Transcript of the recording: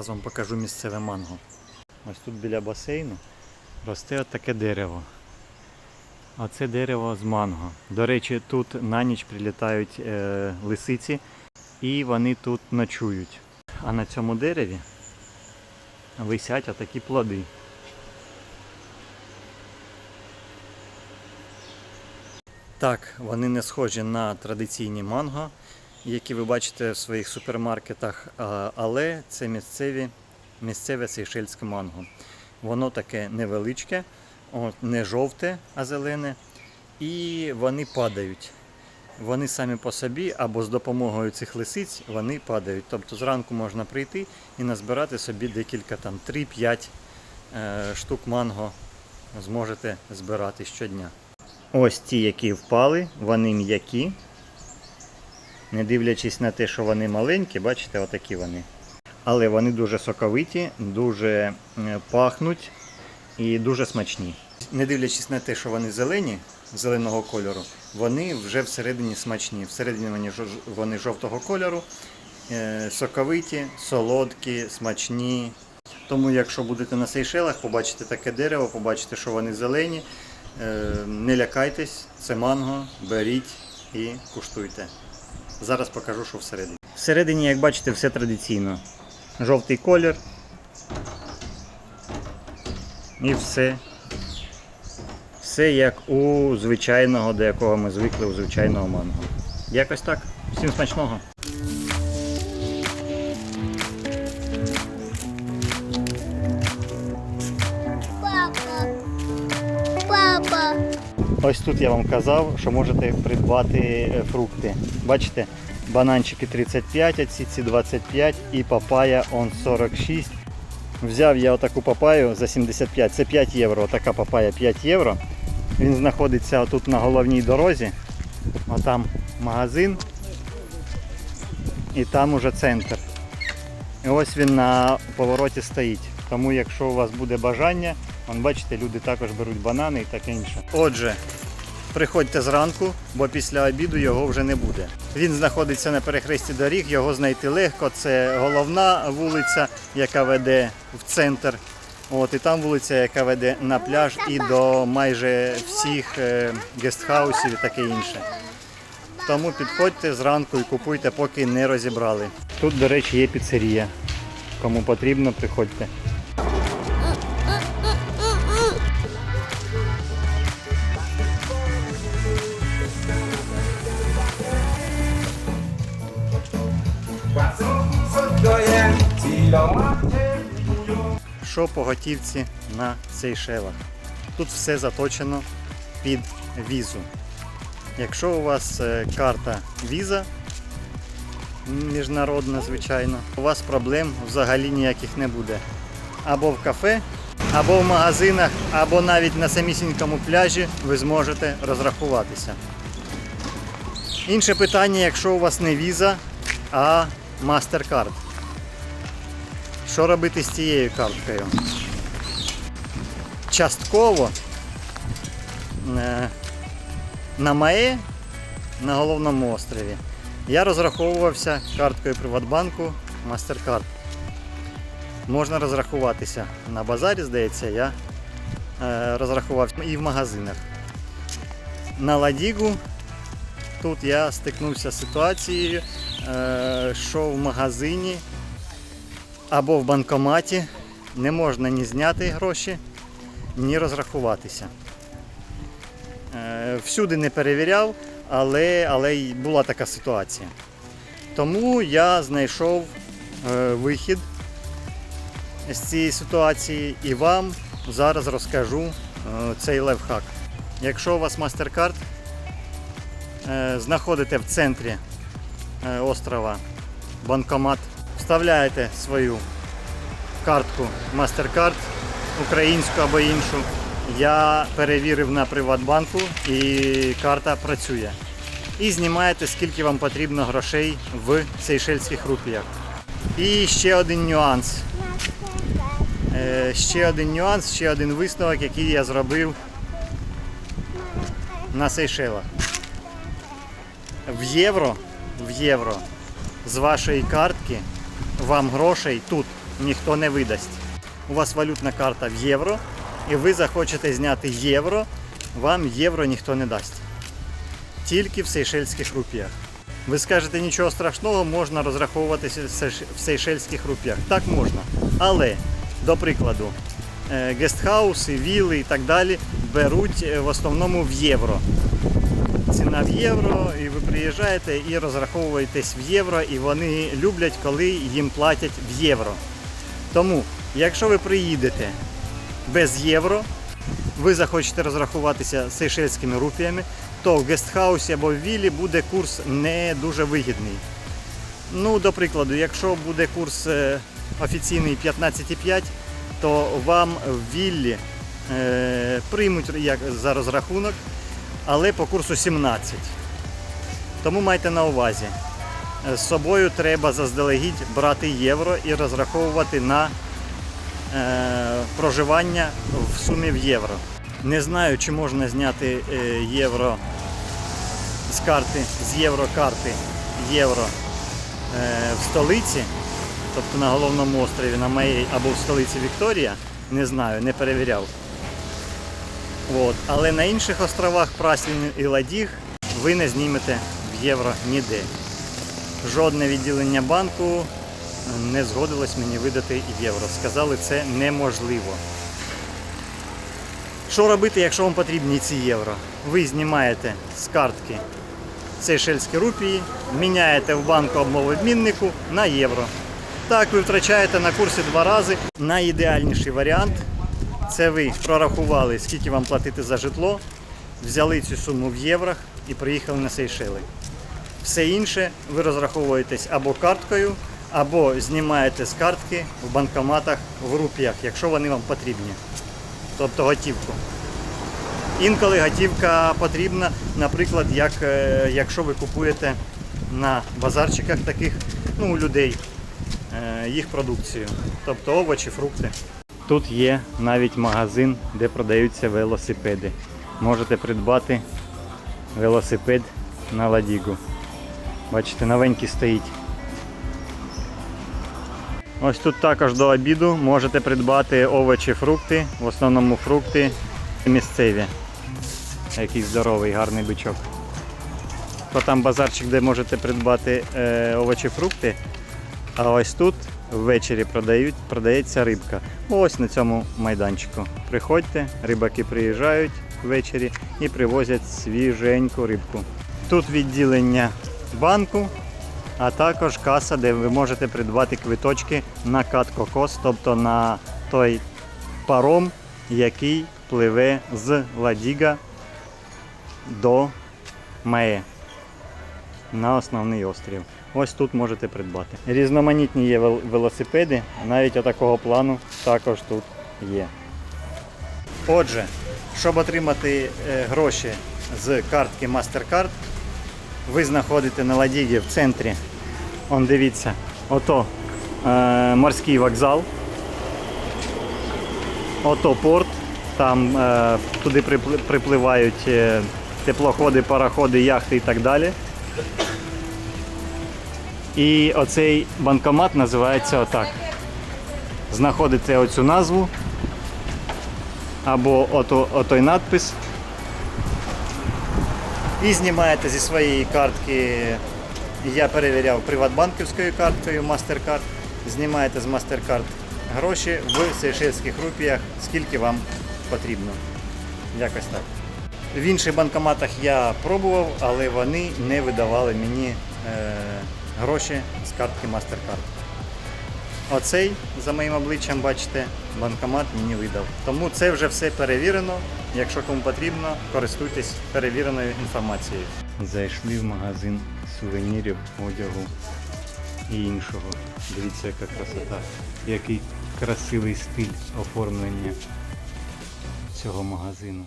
Зараз вам покажу місцеве манго. Ось тут біля басейну росте таке дерево. А це дерево з манго. До речі, тут на ніч прилітають е, лисиці і вони тут ночують. А на цьому дереві висять отакі плоди. Так, вони не схожі на традиційні манго, які ви бачите в своїх супермаркетах, але це місцеві, місцеве сейшельське манго. Воно таке невеличке, не жовте, а зелене, і вони падають. Вони самі по собі або з допомогою цих лисиць вони падають. Тобто зранку можна прийти і назбирати собі декілька там 3-5 е, штук манго зможете збирати щодня. Ось ті, які впали, вони м'які. Не дивлячись на те, що вони маленькі, бачите, отакі вони. Але вони дуже соковиті, дуже е, пахнуть і дуже смачні. Не дивлячись на те, що вони зелені, зеленого кольору, вони вже всередині смачні. Всередині вони, жо- вони жовтого кольору, е, соковиті, солодкі, смачні. Тому, якщо будете на Сейшелах, побачите таке дерево, побачите, що вони зелені, е, не лякайтесь, це манго, беріть і куштуйте. Зараз покажу, що всередині. Всередині, як бачите, все традиційно. Жовтий колір. І все. Все як у звичайного, до якого ми звикли у звичайного манго. Якось так. Всім смачного. Ось тут я вам казав, що можете придбати е, фрукти. Бачите, бананчики 35, а ці ці 25 і папая он 46. Взяв я отаку папаю за 75, це 5 євро. Така папая 5 євро. Він знаходиться тут на головній дорозі. Отам магазин. І там уже центр. І ось він на повороті стоїть. Тому якщо у вас буде бажання, вон, бачите, люди також беруть банани і таке інше. Отже, приходьте зранку, бо після обіду його вже не буде. Він знаходиться на перехресті доріг, його знайти легко. Це головна вулиця, яка веде в центр. От, і там вулиця, яка веде на пляж і до майже всіх е, гестхаусів і таке інше. Тому підходьте зранку і купуйте, поки не розібрали. Тут, до речі, є піцерія. Кому потрібно, приходьте. Що по готівці на Сейшелах? Тут все заточено під візу. Якщо у вас е, карта віза міжнародна, звичайно, у вас проблем взагалі ніяких не буде. Або в кафе, або в магазинах, або навіть на самісінькому пляжі ви зможете розрахуватися. Інше питання, якщо у вас не віза, а MasterCard. Що робити з цією карткою? Частково е, на МАЕ на головному острові я розраховувався карткою Приватбанку MasterCard. Можна розрахуватися на базарі, здається, я е, розрахувався і в магазинах. На Ладігу тут я стикнувся з ситуацією, е, що в магазині або в банкоматі не можна ні зняти гроші, ні розрахуватися. Е, Всюди не перевіряв, але, але була така ситуація. Тому я знайшов е, вихід з цієї ситуації і вам зараз розкажу е, цей лайфхак. Якщо у вас MasterCard, знаходите в центрі острова банкомат, вставляєте свою картку MasterCard, українську або іншу. Я перевірив на Приватбанку і карта працює. І знімаєте, скільки вам потрібно грошей в сейшельських рупіях. І ще один нюанс. Е, Ще один нюанс, ще один висновок, який я зробив на Сейшелах. В євро, в євро з вашої картки вам грошей тут ніхто не видасть. У вас валютна карта в євро, і ви захочете зняти євро, вам євро ніхто не дасть. Тільки в сейшельських рупіях. Ви скажете, нічого страшного, можна розраховуватися в сейшельських рупіях. Так можна. Але, до прикладу, е, гестхауси, віли і так далі беруть е, в основному в євро. Ціна в євро, і ви приїжджаєте і розраховуєтесь в євро, і вони люблять, коли їм платять в євро. Тому, якщо ви приїдете без євро, ви захочете розрахуватися сейшельськими рупіями, то в гестхаусі або в віллі буде курс не дуже вигідний. Ну, до прикладу, якщо буде курс е, офіційний 15,5, то вам в віллі е, приймуть як за розрахунок, але по курсу 17. Тому майте на увазі. Е, З собою треба заздалегідь брати євро і розраховувати на е, проживання в сумі в євро. Не знаю, чи можна зняти е, євро з карти, з єврокарти євро е, в столиці, тобто на головному острові на Меї або в столиці Вікторія. Не знаю, не перевіряв. От. Але на інших островах Праслін і Ладіг ви не знімете в євро ніде. Жодне відділення банку не згодилось мені видати євро. Сказали, це неможливо. Що робити, якщо вам потрібні ці євро? Ви знімаєте з картки сейшельські рупії, міняєте в банку обмовобміннику на євро. Так, ви втрачаєте на курсі два рази. Найідеальніший варіант це ви прорахували, скільки вам платити за житло, взяли цю суму в єврах і приїхали на Сейшели. Все інше ви розраховуєтесь або карткою, або знімаєте з картки в банкоматах в рупіях, якщо вони вам потрібні. Тобто готівку. Інколи готівка потрібна, наприклад, як, е, якщо ви купуєте на базарчиках таких ну, у людей е, їх продукцію, тобто овочі, фрукти. Тут є навіть магазин, де продаються велосипеди. Можете придбати велосипед на ладігу. Бачите, новенький стоїть. Ось тут також до обіду можете придбати овочі, фрукти, в основному фрукти місцеві. Який здоровий, гарний бичок. То там базарчик, де можете придбати е, овочі, фрукти. А ось тут ввечері продають, продається рибка. Ось на цьому майданчику. Приходьте, рибаки приїжджають ввечері і привозять свіженьку рибку. Тут відділення банку, а також каса, де ви можете придбати квиточки на кат кокос, тобто на той паром, який пливе з Ладіга до Меє на основний острів. Ось тут можете придбати. Різноманітні є велосипеди, навіть отакого плану також тут є. Отже, щоб отримати е, гроші з картки MasterCard, ви знаходите на Ладігі в центрі. Он дивіться, ото е, морський вокзал. Ото порт. Там е, туди припливають е, теплоходи, пароходи, яхти і так далі. І оцей банкомат називається отак. Знаходите оцю назву або ото, отой надпис. І знімаєте зі своєї картки. Я перевіряв приватбанківською карткою MasterCard. Знімаєте з MasterCard гроші в сейшельських рупіях, скільки вам потрібно. Якось так. В інших банкоматах я пробував, але вони не видавали мені е, гроші з картки MasterCard. Оцей, за моїм обличчям, бачите, банкомат мені видав. Тому це вже все перевірено. Якщо кому потрібно, користуйтесь перевіреною інформацією. Зайшли в магазин сувенірів, одягу і іншого. Дивіться, яка красота, який красивий стиль оформлення цього магазину.